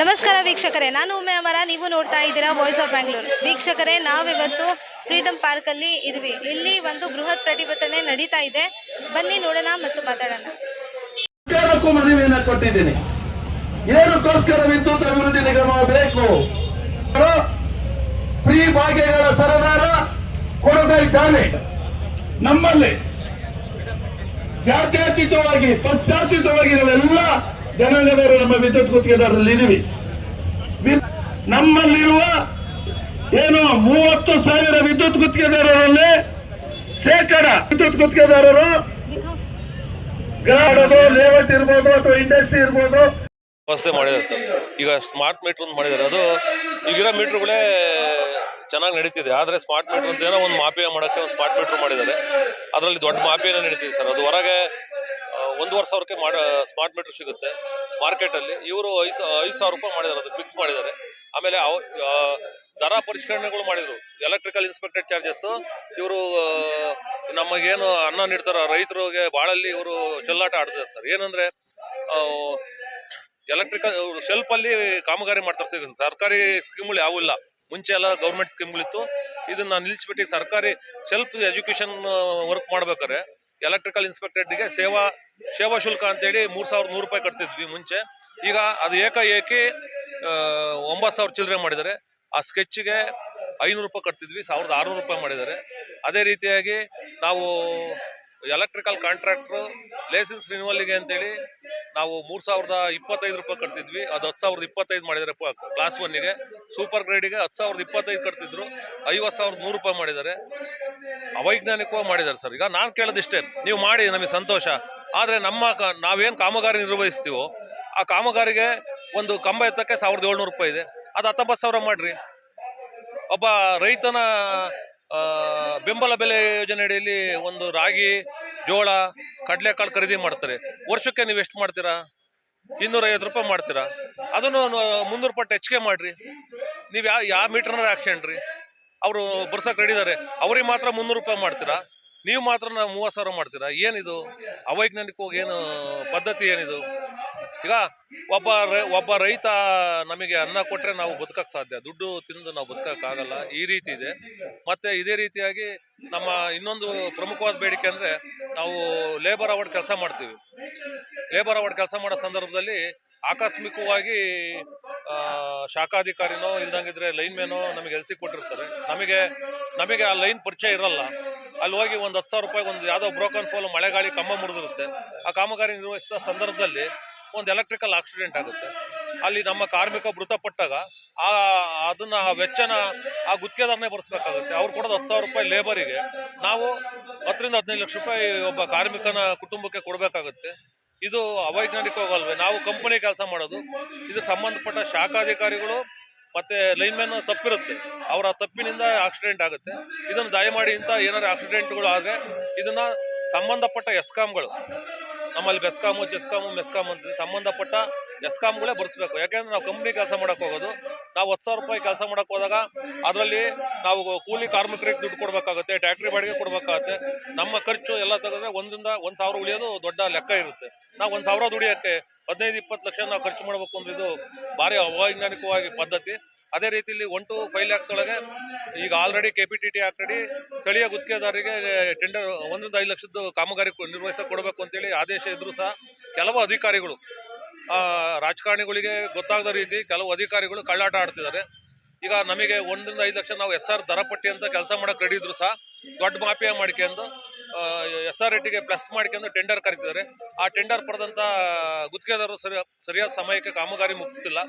ನಮಸ್ಕಾರ ವೀಕ್ಷಕರೇ, ನಾನು ಉಮೆ ಅಮರ, ನೀವು ನೋಡ್ತಾ ಇದ್ದೀರಾ ವಾಯ್ಸ್ ಆಫ್ ಬ್ಯಾಂಗ್ಳೂರ್ ವೀಕ್ಷಕರೇ, ನಾವಿವತ್ತು ಫ್ರೀಡಂ ಪಾರ್ಕಲ್ಲಿ ಇದ್ವಿ. ಇಲ್ಲಿ ಒಂದು ಬೃಹತ್ ಪ್ರತಿಭಟನೆ ನಡೀತಾ ಇದೆ. ಬನ್ನಿ ನೋಡೋಣ ಮತ್ತು ಮಾತಾಡೋಣ. ಮನವಿಯನ್ನ ಕೊಟ್ಟಿದ್ದೀನಿ. ಏನಕ್ಕೋಸ್ಕರ ವಿದ್ಯುತ್ ಅಭಿವೃದ್ಧಿ ನಿಗಮ ಬೇಕು? ಫ್ರೀ ಭಾಗ್ಯಗಳ ಸರದಾರ ಕೊಡುಗ ಇದ್ದಾನೆ. ನಮ್ಮಲ್ಲಿ ಜಾತ್ಯತೀತವಾಗಿ ಪಶ್ಚಾತೀತವಾಗಿ ನಾವೆಲ್ಲ ಜನಗಣರು ನಮ್ಮ ವಿದ್ಯುತ್ ಗುತ್ತಿಗೆದಾರರಲ್ಲಿ ಇದೀವಿ ನಮ್ಮಲ್ಲಿರುವ ಏನು ಮೂವತ್ತು ಸಾವಿರ ವಿದ್ಯುತ್ ಗುತ್ತಿಗೆದಾರರಲ್ಲಿ ಶೇಕಡ ವಿದ್ಯುತ್ ಗುತ್ತಿಗೆದಾರರು ಗಾಡದು ಲೇಔಟ್ ಇರ್ಬೋದು ಅಥವಾ ಇಂಡಸ್ಟ್ರಿ ಇರ್ಬೋದು. ವ್ಯವಸ್ಥೆ ಮಾಡಿದ್ದಾರೆ ಸರ್. ಈಗ ಸ್ಮಾರ್ಟ್ ಮೀಟರ್ ಒಂದು ಮಾಡಿದ್ದಾರೆ. ಅದು ಈಗಿರೋ ಮೀಟರ್ಗಳೇ ಚೆನ್ನಾಗಿ ನಡೀತಿದೆ. ಆದರೆ ಸ್ಮಾರ್ಟ್ ಮೀಟರ್ ಅಂತ ಏನೋ ಒಂದು ಮಾಫಿಯಾ ಮಾಡೋಕ್ಕೆ ಒಂದು ಸ್ಮಾರ್ಟ್ ಮೀಟರ್ ಮಾಡಿದ್ದಾರೆ. ಅದರಲ್ಲಿ ದೊಡ್ಡ ಮಾಫಿಯಾನೇ ನಡೀತಿದೆ ಸರ್. ಅದು ಹೊರಗೆ ಒಂದೂವರೆ ಸಾವಿರಕ್ಕೆ ಮಾಡ ಸ್ಮಾರ್ಟ್ ಮೀಟರ್ ಸಿಗುತ್ತೆ ಮಾರ್ಕೆಟಲ್ಲಿ. ಇವರು ಐದು ಐದು ಸಾವಿರ ರೂಪಾಯಿ ಮಾಡಿದ್ದಾರೆ ಅದು ಫಿಕ್ಸ್ ಮಾಡಿದ್ದಾರೆ. ಆಮೇಲೆ ಅವ ದರ ಪರಿಷ್ಕರಣೆಗಳು ಮಾಡಿದರು. ಎಲೆಕ್ಟ್ರಿಕಲ್ ಇನ್ಸ್ಪೆಕ್ಟೆಡ್ ಚಾರ್ಜಸ್ಸು ಇವರು ನಮಗೇನು ಅನ್ನ ನೀಡ್ತಾರೆ, ರೈತರಿಗೆ ಭಾಳಲ್ಲಿ ಇವರು ಚೆಲ್ಲಾಟ ಆಡ್ತಾರೆ ಸರ್. ಏನಂದರೆ ಎಲೆಕ್ಟ್ರಿಕಲ್ ಶೆಲ್ಫ್ ಅಲ್ಲಿ ಕಾಮಗಾರಿ ಮಾಡ್ತಾರೆ ಸರ್. ಸರ್ಕಾರಿ ಸ್ಕೀಮ್ಗಳು ಯಾವೂ ಇಲ್ಲ ಮುಂಚೆ ಎಲ್ಲ ಗೌರ್ಮೆಂಟ್ ಸ್ಕೀಮ್ಗಳಿತ್ತು ಇದನ್ನು ನಿಲ್ಲಿಸ್ಬಿಟ್ಟು ಸರ್ಕಾರಿ ಸೆಲ್ಫ್ ಎಜುಕೇಷನ್ ವರ್ಕ್ ಮಾಡ್ಬೇಕಾದ್ರೆ ಎಲೆಕ್ಟ್ರಿಕಲ್ ಇನ್ಸ್ಪೆಕ್ಟರ್ಗೆ ಸೇವಾ ಸೇವಾ ಶುಲ್ಕ ಅಂತೇಳಿ ಮೂರು ಸಾವಿರದ ನೂರು ರೂಪಾಯಿ ಕಟ್ತಿದ್ವಿ ಮುಂಚೆ. ಈಗ ಅದು ಏಕಾಏಕಿ ಒಂಬತ್ತು ಸಾವಿರ ಚಿಲ್ಲರೆ ಮಾಡಿದ್ದಾರೆ. ಆ ಸ್ಕೆಚ್ಗೆ ಐನೂರು ರೂಪಾಯಿ ಕಟ್ತಿದ್ವಿ, ಸಾವಿರದ ಆರುನೂರು ರೂಪಾಯಿ ಮಾಡಿದ್ದಾರೆ. ಅದೇ ರೀತಿಯಾಗಿ ನಾವು ಎಲೆಕ್ಟ್ರಿಕಲ್ ಕಾಂಟ್ರಾಕ್ಟ್ರು ಲೈಸೆನ್ಸ್ ರಿನ್ಯೂವಲ್ಗೆ ಅಂತೇಳಿ ನಾವು ಮೂರು ಸಾವಿರದ ಇಪ್ಪತ್ತೈದು ರೂಪಾಯಿ ಕಟ್ತಿದ್ವಿ. ಅದು ಹತ್ತು ಸಾವಿರದ ಇಪ್ಪತ್ತೈದು ಮಾಡಿದ್ದಾರೆ ಕ್ಲಾಸ್ ಒನ್ನಿಗೆ ಸೂಪರ್ ಗ್ರೇಡಿಗೆ ಹತ್ತು ಸಾವಿರದ ಇಪ್ಪತ್ತೈದು ಕಟ್ತಿದ್ರು. ಐವತ್ತು ಸಾವಿರದ ನೂರು ರೂಪಾಯಿ ಮಾಡಿದ್ದಾರೆ. ಅವೈಜ್ಞಾನಿಕವಾಗಿ ಮಾಡಿದ್ದಾರೆ ಸರ್. ಈಗ ನಾನು ಕೇಳೋದಿಷ್ಟೇ, ನೀವು ಮಾಡಿ, ನಮಗೆ ಸಂತೋಷ. ಆದರೆ ನಮ್ಮ ಕ, ನಾವೇನು ಕಾಮಗಾರಿ ನಿರ್ವಹಿಸ್ತೀವೋ, ಆ ಕಾಮಗಾರಿಗೆ ಒಂದು ಕಂಬ ಎತ್ತಕ್ಕೆ ಸಾವಿರದ ಏಳ್ನೂರು ರೂಪಾಯಿ ಇದೆ. ಅದು ಹತ್ತೊಂಬತ್ತು ಸಾವಿರ ಮಾಡ್ರಿ. ಒಬ್ಬ ರೈತನ ಬೆಂಬಲ ಬೆಲೆ ಯೋಜನೆಯಡಿಯಲ್ಲಿ ಒಂದು ರಾಗಿ, ಜೋಳ, ಕಡಲೆಕಾಳು ಖರೀದಿ ಮಾಡ್ತಾರೆ. ವರ್ಷಕ್ಕೆ ನೀವು ಎಷ್ಟು ಮಾಡ್ತೀರಾ? ಇನ್ನೂರೈವತ್ತು ರೂಪಾಯಿ ಮಾಡ್ತೀರಾ? ಅದನ್ನು ಮುನ್ನೂರು ಪಟ್ಟು ಹೆಚ್ಚಿಗೆ ಮಾಡ್ರಿ. ನೀವು ಯಾವ ಯಾವ ಮೀಟ್ರನ್ನ ಹಾಕ್ಸ್ಕೊಂಡ್ರಿ ಅವರು ಬರ್ಸಕ್ಕೆ ರೆಡಿದ್ದಾರೆ ಅವ್ರಿಗೆ ಮಾತ್ರ ಮುನ್ನೂರು ರೂಪಾಯಿ ಮಾಡ್ತೀರಾ? ನೀವು ಮಾತ್ರ ಮೂವತ್ತು ಸಾವಿರ ಮಾಡ್ತೀರಾ? ಏನಿದು? ಅವೈಜ್ಞಾನಿಕವಾಗಿ ಏನು ಪದ್ಧತಿ ಏನಿದು? ಈಗ ಒಬ್ಬ ರೈ- ಒಬ್ಬ ರೈತ ನಮಗೆ ಅನ್ನ ಕೊಟ್ಟರೆ ನಾವು ಬದುಕಕ್ಕೆ ಸಾಧ್ಯ. ದುಡ್ಡು ತಿಂದು ನಾವು ಬದುಕಕ್ಕಾಗಲ್ಲ ಈ ರೀತಿ ಇದೆ. ಮತ್ತೆ ಇದೇ ರೀತಿಯಾಗಿ ನಮ್ಮ ಇನ್ನೊಂದು ಪ್ರಮುಖವಾದ ಬೇಡಿಕೆ ಅಂದರೆ ನಾವು ಲೇಬರ್ ಅವಾರ್ಡ್ ಕೆಲಸ ಮಾಡ್ತೀವಿ. ಲೇಬರ್ ಅವಾರ್ಡ್ ಕೆಲಸ ಮಾಡೋ ಸಂದರ್ಭದಲ್ಲಿ ಆಕಸ್ಮಿಕವಾಗಿ ಶಾಖಾಧಿಕಾರಿನೋ ಇಲ್ದಂಗಿದ್ರೆ ಲೈನ್ ಮೇನೋ ನಮಗೆ ಎಲ್ಸಿ ಕೊಟ್ಟಿರ್ತಾರೆ. ನಮಗೆ ನಮಗೆ ಆ ಲೈನ್ ಪರಿಚಯ ಇರಲ್ಲ. ಅಲ್ಲಿ ಹೋಗಿ ಒಂದು ಹತ್ತು ಸಾವಿರ ರೂಪಾಯಿ ಒಂದು ಯಾವುದೋ ಬ್ರೋಕನ್ ಫೋಲ್ ಮಳೆಗಾಳಿ ಕಂಬ ಮುರಿದಿರುತ್ತೆ. ಆ ಕಾಮಗಾರಿ ನಿರ್ವಹಿಸಿದ ಸಂದರ್ಭದಲ್ಲಿ ಒಂದು ಎಲೆಕ್ಟ್ರಿಕಲ್ ಆಕ್ಸಿಡೆಂಟ್ ಆಗುತ್ತೆ. ಅಲ್ಲಿ ನಮ್ಮ ಕಾರ್ಮಿಕ ಮೃತಪಟ್ಟಾಗ ಆ, ಅದನ್ನ, ಆ ವೆಚ್ಚನ, ಆ ಗುತ್ತಿಗೆದಾರನೇ ಭರಿಸ್ಬೇಕಾಗುತ್ತೆ. ಅವ್ರು ಕೊಡೋದು ಹತ್ತು ಸಾವಿರ ರೂಪಾಯಿ ಲೇಬರಿಗೆ ನಾವು ಹತ್ತರಿಂದ ಹದಿನೈದು ಲಕ್ಷ ರೂಪಾಯಿ ಒಬ್ಬ ಕಾರ್ಮಿಕನ ಕುಟುಂಬಕ್ಕೆ ಕೊಡಬೇಕಾಗುತ್ತೆ. ಇದು ಅವೈಜ್ಞಾನಿಕವಾಗಲ್ವೇ ನಾವು ಕಂಪನಿ ಕೆಲಸ ಮಾಡೋದು. ಇದಕ್ಕೆ ಸಂಬಂಧಪಟ್ಟ ಶಾಖಾಧಿಕಾರಿಗಳು ಮತ್ತೆ ಲೈನ್ಮ್ಯಾನ್ ತಪ್ಪಿರುತ್ತೆ. ಅವರ ತಪ್ಪಿನಿಂದ ಆಕ್ಸಿಡೆಂಟ್ ಆಗುತ್ತೆ. ಇದನ್ನು ದಯಮಾಡಿ ಇಂಥ ಏನಾದ್ರು ಆಕ್ಸಿಡೆಂಟ್ಗಳು ಆದರೆ ಇದನ್ನ ಸಂಬಂಧಪಟ್ಟ ಎಸ್ಕಾಮ್ಗಳು ನಮ್ಮಲ್ಲಿ ಬೆಸ್ಕಾಮು, ಚೆಸ್ಕಾಮು, ಮೆಸ್ಕಾಮ್ ಅಂತ ಸಂಬಂಧಪಟ್ಟ ಎಸ್ಕಾಮ್ಗಳೇ ಬರೆಸ್ಬೇಕು ಯಾಕೆಂದ್ರೆ ನಾವು ಕಂಪ್ನಿ ಕೆಲಸ ಮಾಡಕ್ ಹೋಗೋದು. ನಾವು ಹತ್ತು ಸಾವಿರ ರೂಪಾಯಿ ಕೆಲಸ ಮಾಡಕ್ ಹೋದಾಗ ಅದರಲ್ಲಿ ನಾವು ಕೂಲಿ ಕಾರ್ಮಿಕರಿಗೆ ದುಡ್ಡು ಕೊಡಬೇಕಾಗುತ್ತೆ, ಟ್ಯಾಕ್ಟ್ರಿ ಬಾಡಿಗೆ ಕೊಡಬೇಕಾಗುತ್ತೆ. ನಮ್ಮ ಖರ್ಚು ಎಲ್ಲ ತೆಗೆದ್ರೆ ಒಂದರಿಂದ ಒಂದು ಸಾವಿರ ಉಳಿಯೋದು ದೊಡ್ಡ ಲೆಕ್ಕ ಇರುತ್ತೆ. ನಾವು ಒಂದು ಸಾವಿರ ದುಡಿಯೋಕ್ಕೆ ಹದಿನೈದು, ಇಪ್ಪತ್ತು ಲಕ್ಷ ನಾವು ಖರ್ಚು ಮಾಡಬೇಕು ಅಂದ್ರೆ ಇದು ಭಾರಿ ಅವೈಜ್ಞಾನಿಕವಾಗಿ ಪದ್ಧತಿ. ಅದೇ ರೀತಿಯಲ್ಲಿ ಒನ್ ಟು ಫೈವ್ ಲ್ಯಾಕ್ಸ್ ಒಳಗೆ ಈಗ already K P T T ಹಾಕಡಿ ಸ್ಥಳೀಯ ಗುತ್ತಿಗೆದಾರರಿಗೆ ಟೆಂಡರ್ ಒಂದರಿಂದ ಐದು ಲಕ್ಷದ್ದು ಕಾಮಗಾರಿ ನಿರ್ವಹಿಸ ಕೊಡಬೇಕು ಅಂತೇಳಿ ಆದೇಶ ಇದ್ದರೂ ಸಹ ಕೆಲವು ಅಧಿಕಾರಿಗಳು ರಾಜಕಾರಣಿಗಳಿಗೆ ಗೊತ್ತಾಗದ ರೀತಿ ಕೆಲವು ಅಧಿಕಾರಿಗಳು ಕಳ್ಳಾಟ ಆಡ್ತಿದ್ದಾರೆ. ಈಗ ನಮಗೆ ಒಂದರಿಂದ ಐದು ಲಕ್ಷ ನಾವು ಎಸ್ ಆರ್ ದರಪಟ್ಟಿ ಅಂತ ಕೆಲಸ ಮಾಡೋಕೆ ರೆಡಿ ಇದ್ರು ಸಹ ದೊಡ್ಡ ಮಾಫಿಯಾ ಮಾಡ್ಕೊಂಡು ಎಸ್ ಆರ್ ಟಿಗೆ ಪ್ಲಸ್ ಮಾಡ್ಕೊಂಡು ಟೆಂಡರ್ ಕರಿತಿದ್ದಾರೆ. ಆ ಟೆಂಡರ್ ಪಡೆದಂಥ ಗುತ್ತಿಗೆದಾರರು ಸರಿ, ಸರಿಯಾದ ಸಮಯಕ್ಕೆ ಕಾಮಗಾರಿ ಮುಗಿಸ್ತಿಲ್ಲ.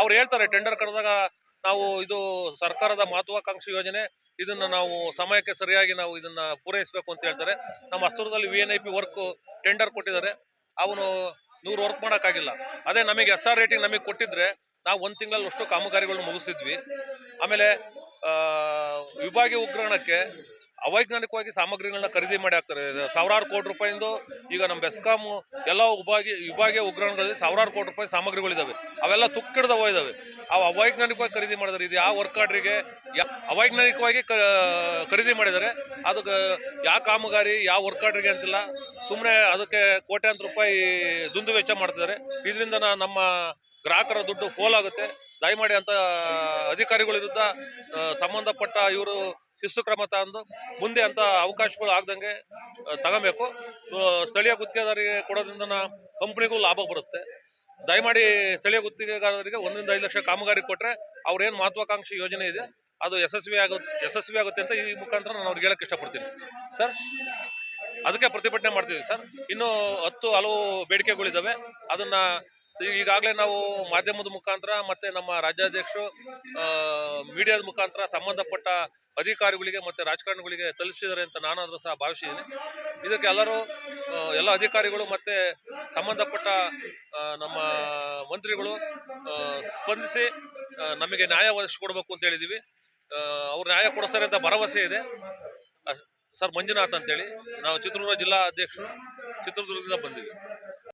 ಅವ್ರು ಹೇಳ್ತಾರೆ ಟೆಂಡರ್ ಕರೆದಾಗ ನಾವು ಇದು ಸರ್ಕಾರದ ಮಹತ್ವಾಕಾಂಕ್ಷಿ ಯೋಜನೆ. ಇದನ್ನ ನಾವು ಸಮಯಕ್ಕೆ ಸರಿಯಾಗಿ ನಾವು ಇದನ್ನ ಪೂರೈಸಬೇಕು ಅಂತ ಹೇಳ್ತಾರೆ. ನಮ್ಮ ಹಸ್ತೂರದಲ್ಲಿ V N I P work tender ಕೊಟ್ಟಿದ್ದಾರೆ. ಅವನು ನೂರು ವರ್ಕ್ ಮಾಡೋಕ್ಕಾಗಿಲ್ಲ. ಅದೇ ನಮಗೆ ಎಸ್ ಆರ್ ರೇಟಿಂಗ್ ನಮಗೆ ಕೊಟ್ಟಿದ್ರೆ ನಾವು ಒಂದು ತಿಂಗಳಲ್ಲಿ ಅಷ್ಟು ಕಾಮಗಾರಿಗಳನ್ನ ಮುಗಿಸ್ತಿದ್ವಿ ಆಮೇಲೆ ವಿಭಾಗೀಯ ಉಗ್ರಾಣಕ್ಕೆ ಅವೈಜ್ಞಾನಿಕವಾಗಿ ಸಾಮಗ್ರಿಗಳನ್ನ ಖರೀದಿ ಮಾಡಿ ಹಾಕ್ತಾರೆ. ಸಾವಿರಾರು ಕೋಟಿ ರೂಪಾಯಿಂದ ಈಗ ನಮ್ಮ ಬೆಸ್ಕಾಂ ಎಲ್ಲ ಉಭಾಗಿ, ವಿಭಾಗೀಯ ಉಗ್ರಹಣಗಳಲ್ಲಿ ಸಾವಿರಾರು ಕೋಟಿ ರೂಪಾಯಿ ಸಾಮಗ್ರಿಗಳಿದ್ದಾವೆ ಅವೆಲ್ಲ ತುಕ್ಕಿಡ್ದ ಹೋಯ್ದಾವೆ ಅವು ಅವೈಜ್ಞಾನಿಕವಾಗಿ ಖರೀದಿ ಮಾಡಿದ್ದಾರೆ ಇದು ಯಾವ ವರ್ಕ್ ಆರ್ಡ್ರಿಗೆ ಅವೈಜ್ಞಾನಿಕವಾಗಿ ಖರೀದಿ ಮಾಡಿದ್ದಾರೆ ಅದು ಯಾವ ಕಾಮಗಾರಿ, ಯಾವ ವರ್ಕ್ ಆರ್ಡ್ರಿಗೆ ಅಂತಿಲ್ಲ. ಸುಮ್ಮನೆ ಅದಕ್ಕೆ ಕೋಟ್ಯಾಂತರ ರೂಪಾಯಿ ದುಂದು ವೆಚ್ಚ ಮಾಡ್ತಿದ್ದಾರೆ ಇದರಿಂದ ನಮ್ಮ ಗ್ರಾಹಕರ ದುಡ್ಡು ಫೋಲ್ ಆಗುತ್ತೆ. ದಯಮಾಡಿ ಅಂತ ಅಧಿಕಾರಿಗಳ ಸಂಬಂಧಪಟ್ಟ ಇವರು ಶಿಸ್ತು ಕ್ರಮ ತಗೊಂಡು ಮುಂದೆ ಅಂತ ಅವಕಾಶಗಳು ಆಗ್ದಂಗೆ ತಗೋಬೇಕು. ಸ್ಥಳೀಯ ಗುತ್ತಿಗೆದಾರರಿಗೆ ಕೊಡೋದ್ರಿಂದ ಕಂಪ್ನಿಗೂ ಲಾಭ ಬರುತ್ತೆ. ದಯಮಾಡಿ ಸ್ಥಳೀಯ ಗುತ್ತಿಗೆದಾರರಿಗೆ ಒಂದರಿಂದ ಐದು ಲಕ್ಷ ಕಾಮಗಾರಿ ಕೊಟ್ಟರೆ ಅವ್ರೇನು ಮಹತ್ವಾಕಾಂಕ್ಷಿ ಯೋಜನೆ ಇದೆ, ಅದು ಯಶಸ್ವಿ ಆಗುತ್ತೆ ಯಶಸ್ವಿ ಆಗುತ್ತೆ ಅಂತ ಈ ಮುಖಾಂತರ ನಾನು ಅವ್ರಿಗೆ ಹೇಳಕ್ಕೆ ಇಷ್ಟಪಡ್ತೀನಿ. ಸರ್, ಅದಕ್ಕೆ ಪ್ರತಿಭಟನೆ ಮಾಡ್ತೀವಿ ಸರ್. ಇನ್ನೂ ಹತ್ತು ಹಲವು ಬೇಡಿಕೆಗಳಿದ್ದಾವೆ. ಅದನ್ನ ಈಗಾಗಲೇ ನಾವು ಮಾಧ್ಯಮದ ಮುಖಾಂತರ ಮತ್ತೆ ನಮ್ಮ ರಾಜ್ಯಾಧ್ಯಕ್ಷರು ಮೀಡಿಯಾದ ಮುಖಾಂತರ ಸಂಬಂಧಪಟ್ಟ ಅಧಿಕಾರಿಗಳಿಗೆ ಮತ್ತೆ ರಾಜಕಾರಣಿಗಳಿಗೆ ತಲುಪಿಸಿದ್ದಾರೆ ಅಂತ ನಾನಾದರೂ ಸಹ ಭಾವಿಸಿದ್ದೀನಿ. ಇದಕ್ಕೆ ಎಲ್ಲರೂ ಎಲ್ಲ ಅಧಿಕಾರಿಗಳು ಮತ್ತೆ ಸಂಬಂಧಪಟ್ಟ ನಮ್ಮ ಮಂತ್ರಿಗಳು ಸ್ಪಂದಿಸಿ ನಮಗೆ ನ್ಯಾಯ ಒದಗಿಸ್ಕೊಡ್ಬೇಕು ಅಂತ ಹೇಳಿದ್ದೀವಿ. ಅವ್ರು ನ್ಯಾಯ ಕೊಡಿಸ್ತಾರೆ ಅಂತ ಭರವಸೆ ಇದೆ. ಸರ್ ಮಂಜುನಾಥ್ ಅಂತೇಳಿ. ನಾವು ಚಿತ್ರದುರ್ಗ ಜಿಲ್ಲಾ ಅಧ್ಯಕ್ಷರು ಚಿತ್ರದುರ್ಗದಿಂದ ಬಂದಿದ್ದೀವಿ.